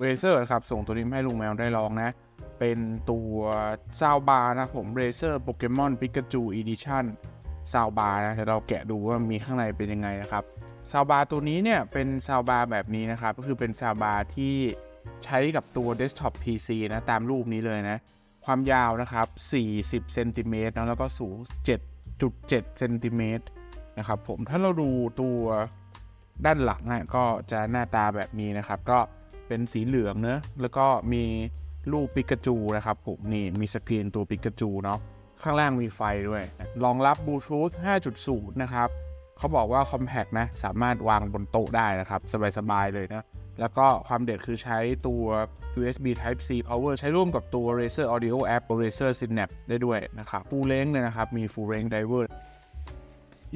เรเซอร์นะครับส่งตัวนี้ให้ลุงแมวได้ลองนะ เป็นตัวซาวบาร์นะผมเรเซอร์โปเกมอนปิกาจูอีดิชั่นซาวบาร์นะเดี๋ยวเราแกะดูว่ามีข้างในเป็นยังไงนะครับซาวบาร์ตัวนี้เนี่ยเป็นซาวบาร์แบบนี้นะครับ ก็คือเป็นซาวบาร์ที่ใช้กับตัว Desktop PC นะ ตามรูปนี้เลยนะ ความยาวนะครับ 40เซนติเมตรนะแล้วก็สูง 7.7เซนติเมตรนะครับผมถ้าเราดูตัวด้านหลังอะก็จะหน้าตาแบบนี้นะครับ ก็ เป็นสีเหลืองเนอะแล้วก็มีรูปปิกาจูนะครับผมนี่มีสกรีนตัวปิกาจูเนาะข้างล่างมีไฟด้วย รองรับบลูทูธ 5.0 นะครับ เขาบอกว่า Compact นะ สามารถวางบนโต๊ะได้นะครับ สบาย ๆ เลยนะ แล้วก็ความเด็ดคือใช้ตัว USB Type C power ใช้ร่วมกับตัว Razer Audio App Razer Synapse ได้ด้วยนะครับ Full length เลยนะครับ มี Full length driver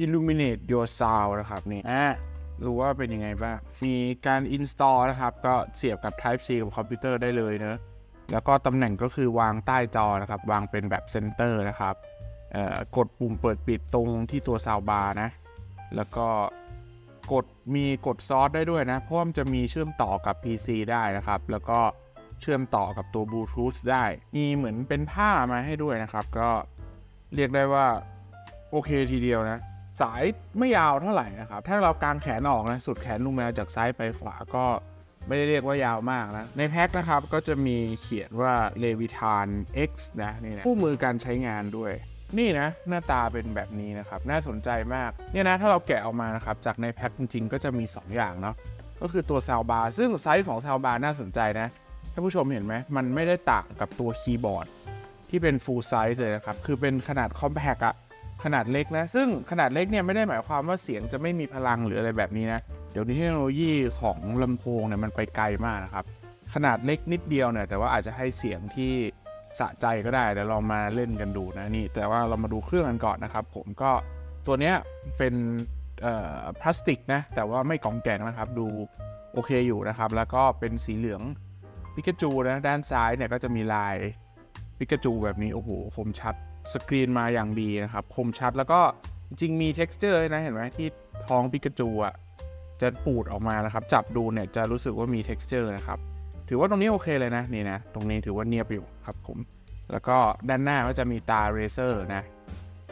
Illuminate Your Sound นะครับนี่อะ รู้ว่าเป็นยังไงบ้าง มีการ install นะครับ ก็เสียบกับ Type C กับคอมพิวเตอร์ได้เลยเนอะแล้วก็ตำแหน่งก็คือวางใต้จอนะครับ วางเป็นแบบเซนเตอร์นะครับเอ่อกดปุ่มเปิดปิดตรงที่ตัวซาวบาร์นะ แล้วก็กดมีกดซอสได้ด้วยนะ เพราะว่มันจะมีเชื่อมต่อกับ PC ได้นะครับ แล้วก็เชื่อมต่อกับตัวบลูทูธได้ มีเหมือนเป็นผ้ามาให้ด้วยนะครับ ก็เรียกได้ว่า โอเคทีเดียวนะ สายไม่ยาวเท่าไหร่นะครับ ถ้าเรากางแขนออกนะสุดแขนลุงแมวจากซ้ายไปขวาก็ไม่ได้เรียกว่ายาวมากนะ ในแพ็คนะครับก็จะมีเขียนว่า Levitan X นะนี่นะคู่มือการใช้งานด้วย นี่นะ หน้าตาเป็นแบบนี้นะครับ น่าสนใจมาก เนี่ยนะ ถ้าเราแกะออกมานะครับ จากในแพ็คจริงๆ ก็จะมี 2 อย่างเนาะก็คือตัวซาวบาร์ซึ่งไซส์ของซาวบาร์น่าสนใจนะท่านผู้ชมเห็นไหมมันไม่ได้ต่างกับตัวคีย์บอร์ดที่เป็น full size เลยนะครับ คือเป็นขนาด compact อะ ขนาดเล็กนะ ซึ่งขนาดเล็กเนี่ยไม่ได้หมายความว่าเสียงจะไม่มีพลังหรืออะไรแบบนี้นะ เดี๋ยวนี้เทคโนโลยีของลำโพงเนี่ยมันไปไกลมากนะครับ ขนาดเล็กนิดเดียวเนี่ยแต่ว่าอาจจะให้เสียงที่สะใจก็ได้เดี๋ยวเรามาเล่นกันดูนะนี่ แต่ว่าเรามาดูเครื่องกันก่อนนะครับ ผมก็ตัวเนี้ยเป็นพลาสติกนะ แต่ว่าไม่กล่องแกงนะครับ ดูโอเคอยู่นะครับ แล้วก็เป็นสีเหลืองปิกาจูนะ ด้านซ้ายเนี่ยก็จะมีลายปิกาจูแบบนี้ โอ้โห คมชัด สกรีนมาอย่างดีนะครับ คมชัดแล้วก็จริงมี texture ด้วยนะเห็นไหมที่ท้องปิกาจูอะจะปูดออกมานะครับ จับดูเนี่ยจะรู้สึกว่ามี texture นะครับ ถือว่าตรงนี้โอเคเลยนะนี่นะ ตรงนี้ถือว่าเนียบอยู่ครับผม แล้วก็ด้านหน้าก็จะมีตาเรเซอร์นะ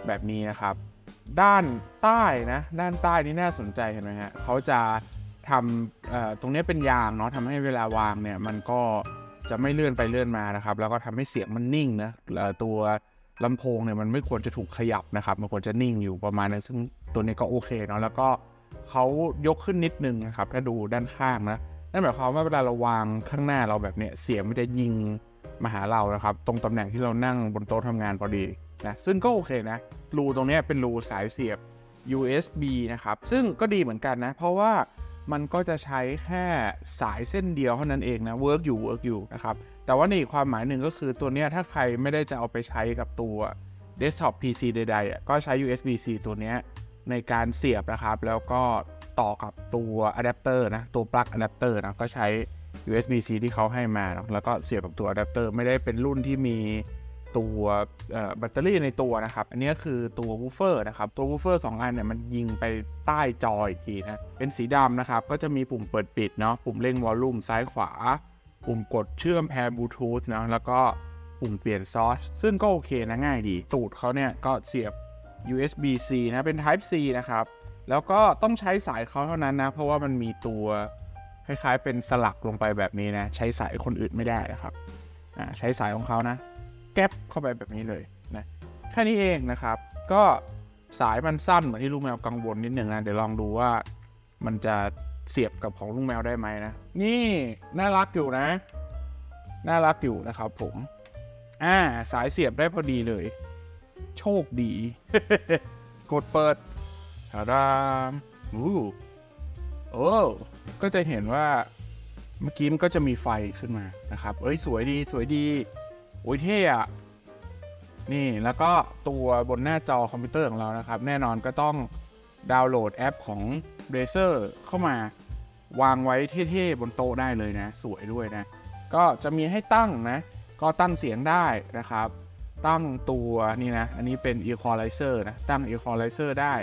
แบบนี้นะครับ ด้านใต้นะ ด้านใต้นี่น่าสนใจเห็นไหมฮะเขาจะทำตรงนี้เป็นยางเนาะทำให้เวลาวางเนี่ยมันก็จะไม่เลื่อนไปเลื่อนมานะครับ แล้วก็ทำให้เสียงมันนิ่งนะตัว ลำโพงเนี่ยมันไม่ควรจะถูกขยับนะครับ มันควรจะนิ่งอยู่ประมาณนึงซึ่งตัวนี้ก็โอเคเนาะแล้วก็เขายกขึ้นนิดนึงนะครับถ้าดูด้านข้างนะนั่นหมายความว่าเวลาเราวางข้างหน้าเราแบบเนี้ยเสียงมันจะยิงมาหาเรานะครับ ตรงตำแหน่งที่เรานั่งบนโต๊ะทำงานพอดีนะซึ่งก็โอเคนะรูตรงนี้เป็นรูสายเสียบ USB นะครับ ซึ่งก็ดีเหมือนกันนะ เพราะว่ามันก็จะใช้แค่สายเส้นเดียวเท่านั้นเองนะเวิร์กอยู่เวิร์กอยู่นะครับ แต่ว่าในอีกความหมายหนึ่งก็คือตัวเนี้ยถ้าใครไม่ได้จะเอาไปใช้กับตัว desktop PC ใดๆอะก็ใช้ USB-C ตัวเนี้ยในการเสียบนะครับ แล้วก็ต่อกับตัวอะแดปเตอร์นะ ตัวปลั๊กอะแดปเตอร์นะ ก็ใช้ USB-C ที่เขาให้มานะแล้วก็เสียบกับตัวอะแดปเตอร์ไม่ได้เป็นรุ่นที่มีตัวแบตเตอรี่ในตัวนะครับ อันนี้คือตัววูฟเฟอร์นะครับ ตัววูฟเฟอร์2อันเนี่ยมันยิงไปใต้จออีกทีนะ เป็นสีดำนะครับ ก็จะมีปุ่มเปิดปิดเนาะ ปุ่มเร่งวอลลุ่มซ้ายขวา ปุ่มกดเชื่อมแพร์บลูทูธนะแล้วก็ปุ่มเปลี่ยนซอสซึ่งก็โอเคนะง่ายดี ตูดเขาเนี่ยก็เสียบ USB-C นะเป็น Type C นะครับ แล้วก็ต้องใช้สายเขาเท่านั้นนะ เพราะว่ามันมีตัวคล้ายๆเป็นสลักลงไปแบบนี้นะ ใช้สายคนอื่นไม่ได้นะครับอ่าใช้สายของเขานะ แก๊ปเข้าไปแบบนี้เลยนะแค่นี้เองนะครับ ก็สายมันสั้นเหมือนที่ลูกแมวกังวลนิดหนึ่งนะ เดี๋ยวลองดูว่ามันจะ เสียบกับของลูกแมวได้ไหมนะ นี่น่ารักอยู่นะ น่ารักอยู่นะครับผม อ่า สายเสียบได้พอดีเลย โชคดี กดเปิดทาดามอู้โอ้ก็จะเห็นว่าเมื่อกี้มันก็จะมีไฟขึ้นมานะครับ เอ้ยสวยดีสวยดี โอ้ยเท่อะนี่แล้วก็ตัวบนหน้าจอคอมพิวเตอร์ของเรานะครับ แน่นอนก็ต้องดาวน์โหลดแอปของ Razer เข้ามาวางไว้เท่ๆบนโต๊ะได้เลยนะ สวยด้วยนะ ก็จะมีให้ตั้งนะ ก็ตั้งเสียงได้นะครับ ตั้งตัวนี่นะ อันนี้เป็น equalizer นะ ตั้ง equalizer ได้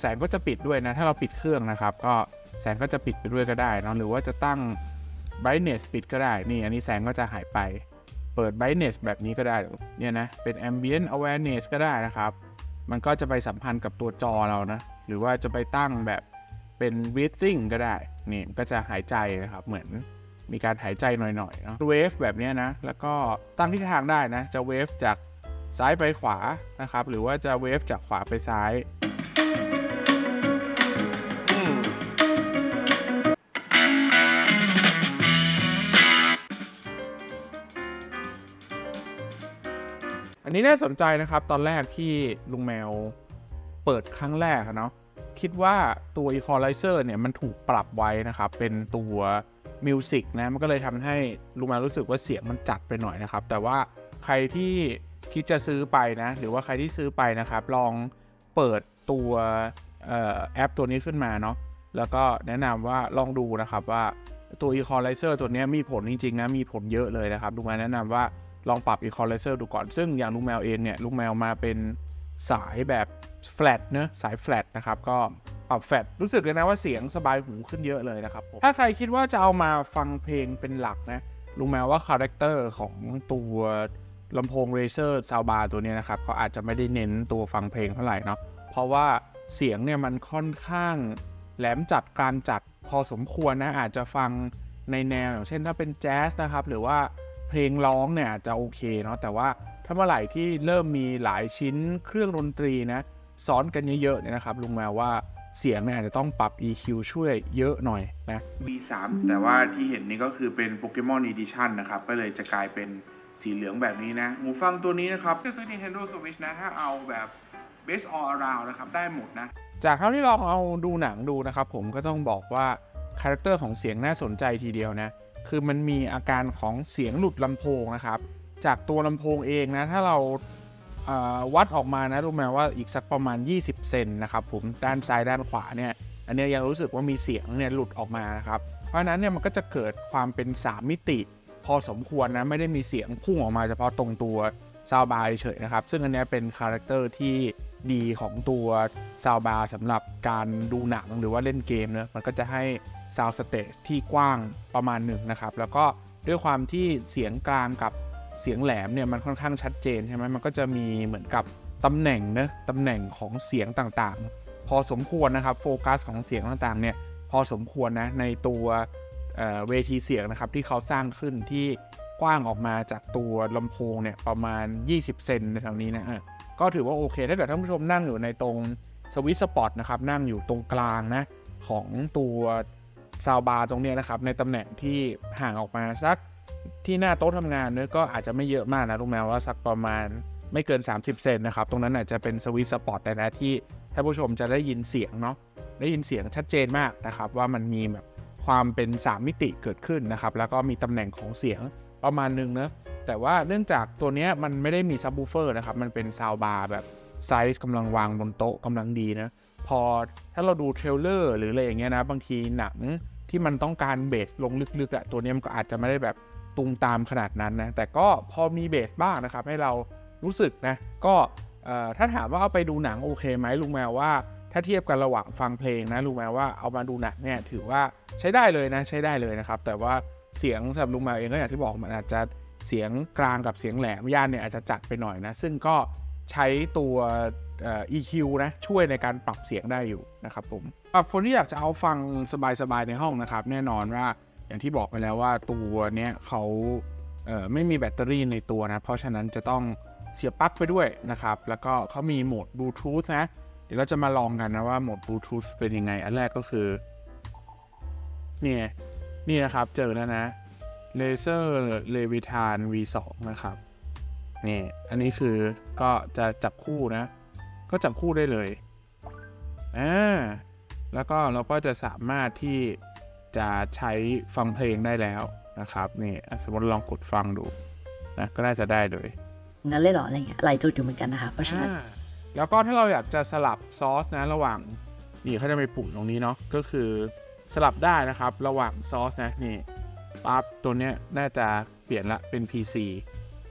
แสงก็จะปิดด้วยนะ ถ้าเราปิดเครื่องนะครับ ก็แสงก็จะปิดไปด้วยก็ได้นะหรือว่าจะตั้ง brightness ปิดก็ได้ นี่ อันนี้แสงก็จะหายไป เปิด brightness แบบนี้ก็ได้ เนี่ยนะ เป็น ambient awareness ก็ได้นะครับ มันก็จะไปสัมพันธ์กับตัวจอเรานะ หรือว่าจะไปตั้งแบบ เป็น breathing ก็ได้นี่ก็จะหายใจนะครับเหมือนมีการหายใจหน่อยๆเนาะ wave แบบนี้นะ แล้วก็ตั้งทิศทางได้นะ จะ wave จากซ้ายไปขวานะครับ หรือว่าจะ wave จากขวาไปซ้ายอันนี้น่าสนใจนะครับ ตอนแรกที่ลุงแมวเปิดครั้งแรกเนาะ คิดว่าตัว Equalizer เนี่ยมันถูกปรับไว้นะครับ เป็นตัวมิวสิกนะ มันก็เลยทำให้ลุงแมวรู้สึกว่าเสียงมันจัดไปหน่อยนะครับ แต่ว่าใครที่คิดจะซื้อไปนะ หรือว่าใครที่ซื้อไปนะครับ ลองเปิดตัวออแอปตัวนี้ขึ้นมาเนาะ แล้วก็แนะนำว่าลองดูนะครับว่าตัว Equalizer ตัวนี้มีผลจริงๆนะ มีผลเยอะเลยนะครับลุงแมวแนะนำว่าลองปรับ equalizer ดูก่อน ซึ่งอย่างลุงแมวเองเนี่ยลุงแมวมาเป็นสายแบบ flat เนอะสาย flat นะครับก็ปรับ flat รู้สึกเลยนะว่าเสียงสบายหูขึ้นเยอะเลยนะครับผมถ้าใครคิดว่าจะเอามาฟังเพลงเป็นหลักนะลุงแมวว่าคาแรคเตอร์ของตัวลำโพง Razer Soundbar ตัวเนี้ยนะครับเขาอาจจะไม่ได้เน้นตัวฟังเพลงเท่าไหร่เนาะเพราะว่าเสียงเนี่ยมันค่อนข้างแหลมจัดการจัดพอสมควรนะอาจจะฟังในแนวอย่างเช่นถ้าเป็นแจ๊สนะครับหรือว่าเพลงร้องเนี่ยอาจจะโอเคเนาะแต่ว่าถ้าเมื่อไหร่ที่เริ่มมีหลายชิ้นเครื่องดนตรีนะ ซ้อนกันเยอะๆเนี่ยนะครับลุงแมวว่าเสียงเนี่ยอาจจะต้องปรับ EQ ช่วยเยอะหน่อยนะ V3 แต่ว่าที่เห็นนี่ก็คือเป็น Pokemon Edition นะครับ ก็เลยจะกลายเป็นสีเหลืองแบบนี้นะ หูฟังตัวนี้นะครับจะซื้อ Nintendo Switch นะ ถ้าเอาแบบ Best All Around นะครับ ได้หมดนะ จากเท่าที่ลองเอาดูหนังดูนะครับ ผมก็ต้องบอกว่า คาแรคเตอร์ของเสียงน่าสนใจทีเดียวนะ คือมันมีอาการของเสียงหลุดลำโพงนะครับ จากตัวลำโพงเองนะ ถ้าเราเอ่อ วัดออกมานะรู้ไหมว่าอีกสักประมาณ 20 เซนนะครับผมด้านซ้ายด้านขวาเนี่ยอันเนี้ยยังรู้สึกว่ามีเสียงเนี่ยหลุดออกมานะครับเพราะนั้นเนี่ยมันก็จะเกิดความเป็น 3 มิติ พอสมควรนะไม่ได้มีเสียงพุ่งออกมาเฉพาะตรงตัวซาวบาร์เฉยนะครับ ซึ่งอันนี้เป็นคาแรคเตอร์ที่ดีของตัวซาวบาร์สำหรับการดูหนังหรือว่าเล่นเกมเนะมันก็จะให้ซาวสเตจที่กว้างประมาณหนึ่งนะครับ แล้วก็ด้วยความที่เสียงกลางกับ เสียงแหลมเนี่ยมันค่อนข้างชัดเจนใช่ไหมมันก็จะมีเหมือนกับตำแหน่งเนะตำแหน่งของเสียงต่างๆ พอสมควรนะครับโฟกัสของเสียงต่างๆเนี่ยพอสมควรนะในตัวเเวทีเสียงนะครับที่เขาสร้างขึ้นที่กว้างออกมาจากตัวลำโพงเนี่ยประมาณ 20 เซนในแถวนี้นะก็ถือว่าโอเคถ้าเกิดท่านผู้ชมนั่งอยู่ในตรงสวิตสปอตนะครับนั่งอยู่ตรงกลางนะของตัวซาวบาร์ตรงนี้นะครับในตำแหน่งที่ห่างออกมาสัก ที่หน้าโต๊ะทำงานเนี่ยก็อาจจะไม่เยอะมากนะลุงแมวว่าสักประมาณไม่เกิน 30 เซนนะครับ ตรงนั้นอาจจะเป็นสวิตสปอตแต่นะที่ท่านผู้ชมจะได้ยินเสียงเนาะได้ยินเสียงชัดเจนมากนะครับ ว่ามันมีแบบความเป็น 3 มิติเกิดขึ้นนะครับ แล้วก็มีตำแหน่งของเสียงประมาณนึงเนะแต่ว่าเนื่องจากตัวนี้มันไม่ได้มีซับ w ูเฟอร์นะครับ มันเป็นซาวบาร์แบบไซส์กำลังวางบนโต๊ะกำลังดีนะพอถ้าเราดูเทรลเลอร์หรืออะไรอย่างเงี้ยนะ บางทีหนังที่มันต้องการเบสลงลึกๆอะตัวนี้มันก็อาจจะไม่ได้แบบ ตุงตามขนาดนั้นนะแต่ก็พอมีเบสบ้างนะครับ ให้เรารู้สึกนะก็ถ้าถามว่าเอาไปดูหนังโอเคไหมลุงแมวว่า ถ้าเทียบกันระหว่างฟังเพลงนะลุงแมวว่าเอามาดูหนังเนี่ยถือว่าใช้ได้เลยนะใช้ได้เลยนะครับ แต่ว่าเสียงสำหรับลุงแมวเองก็อย่างที่บอกมันอาจจะเสียงกลางกับเสียงแหลมย่านเนี่ยอาจจะจัดไปหน่อยนะซึ่งก็ใช้ตัว EQ นะช่วยในการปรับเสียงได้อยู่นะครับผมสำหรับคนที่อยากจะเอาฟังสบายๆในห้องนะครับ แน่นอนว่า อย่างที่บอกไปแล้วว่าตัวเนี้ยเขาเอ่อไม่มีแบตเตอรี่ในตัวนะ เพราะฉะนั้นจะต้องเสียบปลั๊กไปด้วยนะครับ แล้วก็เขามีโหมดบลูทูธนะ เดี๋ยวเราจะมาลองกันนะว่าโหมดบลูทูธเป็นยังไง อันแรกก็คือ นี่นี่นะครับ เจอแล้วนะ Laser Levitan V2 นะครับ นี่ อันนี้คือก็จะจับคู่นะ ก็จับคู่ได้เลย อ่า แล้วก็เราก็จะสามารถที่ จะใช้ฟังเพลงได้แล้วนะครับนี่อะสมมติลองกดฟังดูนะก็น่าจะได้เลยงั้นเลยเหรออะไรเงี้ยหลายจุดอยู่เหมือนกันนะคะเพราะฉะนั้นอ่าแล้วก็ถ้าเราอยากจะสลับซอสนะระหว่างนี่เขาจะมีปุ่มตรงนี้เนาะก็คือสลับได้นะครับระหว่างซอสนะนี่ปั๊บตัวเนี้ยน่าจะเปลี่ยนละเป็น PC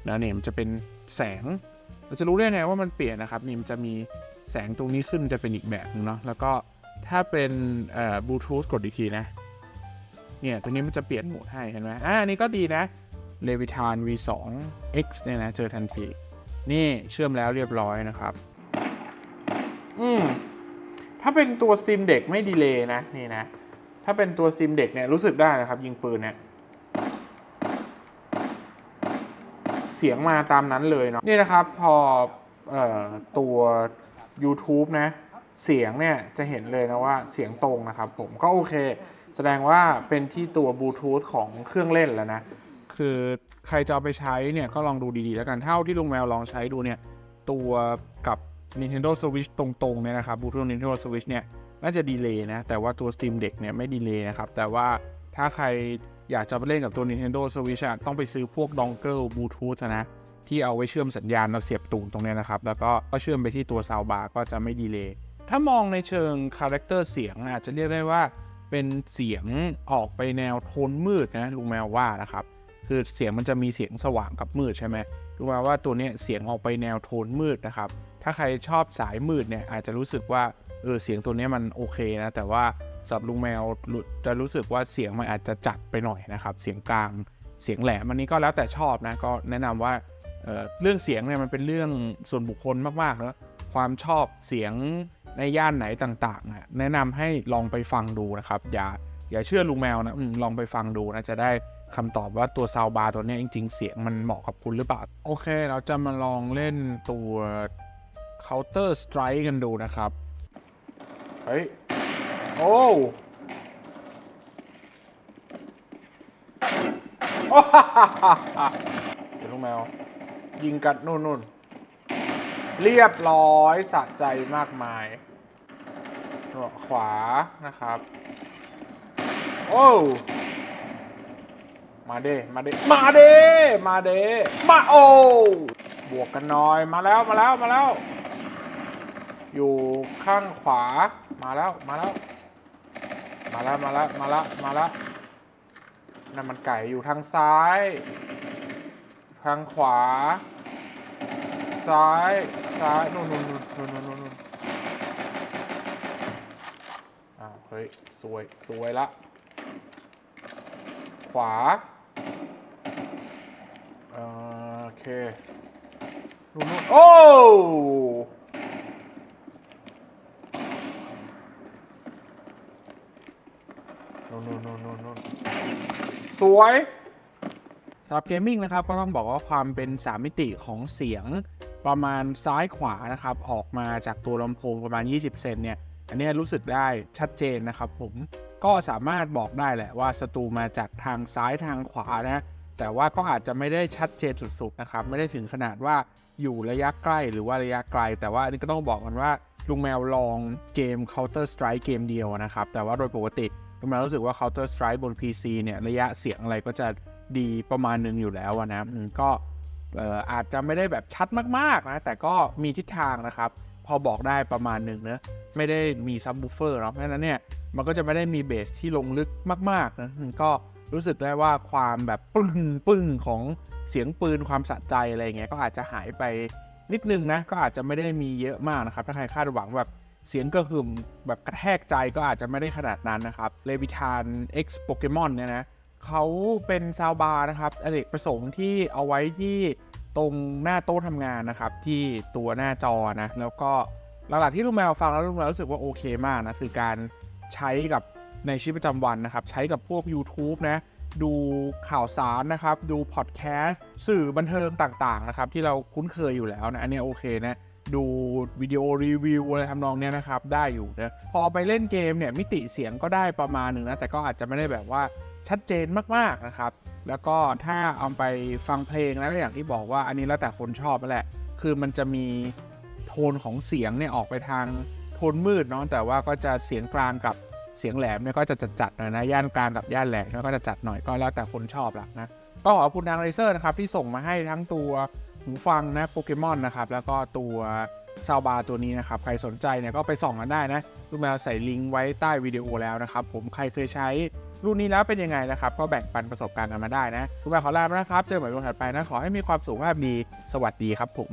แล้วเนี่ยมันจะเป็นแสง เราจะรู้ได้ไงว่ามันเปลี่ยนนะครับนี่มันจะมีแสงตรงนี้ขึ้นจะเป็นอีกแบบนึงเนาะแล้วก็ถ้าเป็นเอ่อบลูทูธกดอีกทีนะ เนี่ยตัวนี้มันจะเปลี่ยนโหมดให้เห็นไหมอ่าอันนี้ก็ดีนะเลวิทาน V2 X เนี่ยนะเจอทันที นี่เชื่อมแล้วเรียบร้อยนะครับ อืมถ้าเป็นตัว Steam Deck ไม่ดีเลย์นะ นี่นะ ถ้าเป็นตัว Steam Deck เนี่ยรู้สึกได้นะครับ ยิงปืนเนี่ยเสียงมาตามนั้นเลยเนาะนี่นะครับพอออตัว YouTube นะ เสียงเนี่ยจะเห็นเลยนะว่าเสียงตรงนะครับผมก็โอเค แสดงว่าเป็นที่ตัวบลูทูธของเครื่องเล่นแล้วนะ คือใครจะเอาไปใช้เนี่ยก็ลองดูดีๆ แล้วกันเท่าที่ลุงแมวลองใช้ดูเนี่ย ตัวกับ Nintendo Switch ตรงๆเนี่ยนะครับบลูทูธ Nintendo Switch เนี่ยน่าจะดีเลย์นะ แต่ว่าตัว Steam Deck เนี่ยไม่ดีเลย์นะครับ แต่ว่าถ้าใครอยากจะไปเล่นกับตัว Nintendo Switch อะต้องไปซื้อพวกดองเกิลบลูทูธนะ ที่เอาไว้เชื่อมสัญญาณเราเสียบตูนตรงเนี้ยนะครับ แล้วก็ก็เชื่อมไปที่ตัวซาวบาร์ก็จะไม่ดีเลย์ถ้ามองในเชิงคาแรคเตอร์เสียงอาจจะเรียกได้ว่า เป็นเสียงออกไปแนวโทนมืดนะลุงแมวว่านะครับ คือเสียงมันจะมีเสียงสว่างกับมืดใช่ไหมรู้ไหมวว่าตัวนี้เสียงออกไปแนวโทนมืดนะครับ ถ้าใครชอบสายมืดเนี่ยอาจจะรู้สึกว่าเออเสียงตัวนี้มันโอเคนะแต่ว่าสำหรับลุงแมวจะรู้สึกว่าเสียงมันอาจจะจัดไปหน่อยนะครับ เสียงกลางเสียงแหลมอันนี้ก็แล้วแต่ชอบนะก็แนะนำว่าเเรื่องเสียงเนี่ยมันเป็นเรื่องส่วนบุคคลมากๆนะความชอบเสียง ในย่านไหนต่างๆอะแนะนำให้ลองไปฟังดูนะครับ อย่าอย่าเชื่อลุงแมวนะอืมลองไปฟังดูนะจะได้คำตอบว่าตัวซาวบาร์ตัวเนี้ยจริง ๆ เสียงมันเหมาะกับคุณหรือเปล่า โอเค เราจะมาลองเล่นตัว Counter Strike กันดูนะครับ เฮ้ย โอ้โอ้ฮ่าฮ่าฮ่าฮ่าเดี๋ยวลูกแมว ยิงกัดนู่นนู่นเรียบร้อยสะใจมากมายตัว ขวานะครับ โอ้มาเดมาเดมาเดมาเดมาโอ้บวกกันหน่อยมาแล้วมาแล้วมาแล้ว อยู่ข้างขวามาแล้วมาแล้ว มาแล้วมาแล้วมาแล้วมาแล้วนั่นมันไก่อยู่ทางซ้าย ทางขวา ซ้ายซ้ายนู่นนู่นนู่นนู่นนู่นนู่นอ้าวเฮ้ย สวย สวยละ ขวาโอเคนู่นนู่นโอ้นู่นนู่นนู่นนู่นนู่นสวยสำหรับเกมมิ่งนะครับก็ต้องบอกว่าความเป็น 3 มิติของเสียงประมาณซ้ายขวานะครับ ออกมาจากตัวลำโพงประมาณ 20 เซนเนี่ย อันนี้รู้สึกได้ชัดเจนนะครับผมก็สามารถบอกได้แหละว่าศัตรูมาจากทางซ้ายทางขวานะแต่ว่าก็อาจจะไม่ได้ชัดเจนสุดๆนะครับไม่ได้ถึงขนาดว่าอยู่ระยะใกล้หรือว่าระยะไกล แต่ว่าอันนี้ก็ต้องบอกกันว่าลุงแมวลองเกม Counter Strike เกมเดียวนะครับ แต่ว่าโดยปกติลุงแมวรู้สึกว่า Counter Strike บน PC เนี่ยระยะเสียงอะไรก็จะดีประมาณนึงอยู่แล้วนะก็อาจจะไม่ได้แบบชัดมากๆนะแต่ก็มีทิศทางนะครับ พอบอกได้ประมาณหนึ่งเนะไม่ได้มีซับ w ูเฟอร์เนาะเพราะฉะนั้นเนี่ยมันก็จะไม่ได้มีเบสที่ลงลึกมากๆนะก็รู้สึกได้ว่าความแบบปึ้งปึ้งของเสียงปืนความสะใจอะไรอย่างเงี้ยก็อาจจะหายไปนิดนึงนะก็อาจจะไม่ได้มีเยอะมากนะครับถ้าใครคาดหวังแบบเสียงกระหึ่มแบบกระแทกใจก็อาจจะไม่ได้ขนาดนั้นนะครับเลวิทาน X Pokemon เนี่ยนะเขาเป็นซาวบาร์นะครับอเนกประสงค์ที่เอาไว้ที่ ตรงหน้าโต๊ะทำงานนะครับ ที่ตัวหน้าจอนะแล้วก็หลักๆที่ลุงแมวฟังแล้วลุงแมวรู้สึกว่าโอเคมากนะคือการใช้กับในชีวิตประจำวันนะครับ ใช้กับพวก YouTube นะดูข่าวสารนะครับ ดูพอดแคสต์สื่อบันเทิงต่างๆนะครับ ที่เราคุ้นเคยอยู่แล้วนะ อันนี้โอเคนะ ดูวิดีโอรีวิวอะไรทำนองเนี้ยนะครับ ได้อยู่นะ พอไปเล่นเกมเนี่ย มิติเสียงก็ได้ประมาณหนึ่งนะ แต่ก็อาจจะไม่ได้แบบว่า ชัดเจนมากๆนะครับ แล้วก็ถ้าเอาไปฟังเพลงแล้วก็อย่างที่บอกว่าอันนี้แล้วแต่คนชอบนั่นแหละ คือมันจะมีโทนของเสียงเนี่ยออกไปทางโทนมืดเนาะแต่ว่าก็จะเสียงกลางกับเสียงแหลมเนี่ยก็จะจัดๆหน่อยนะย่านกลางกับย่านแหลมเนี่ยก็จะจัดหน่อยก็แล้วแต่คนชอบละนะต้องขอบคุณทางไรเซอร์นะครับที่ส่งมาให้ทั้งตัวหูฟังนะโปเกมอนนะครับแล้วก็ตัวซาวบาตัวนี้นะครับใครสนใจเนี่ยก็ไปส่องกันได้นะลูกแมวใส่ลิงก์ไว้ใต้วิดีโอแล้วนะครับผมใครเคยใช้ รุ่นนี้แล้วเป็นยังไงนะครับ ก็แบ่งปันประสบการณ์กันมาได้นะลูกแม่ขอลาไปนะครับ เจอกันใหม่วันถัดไปนะ ขอให้มีความสุขภาพดี สวัสดีครับผม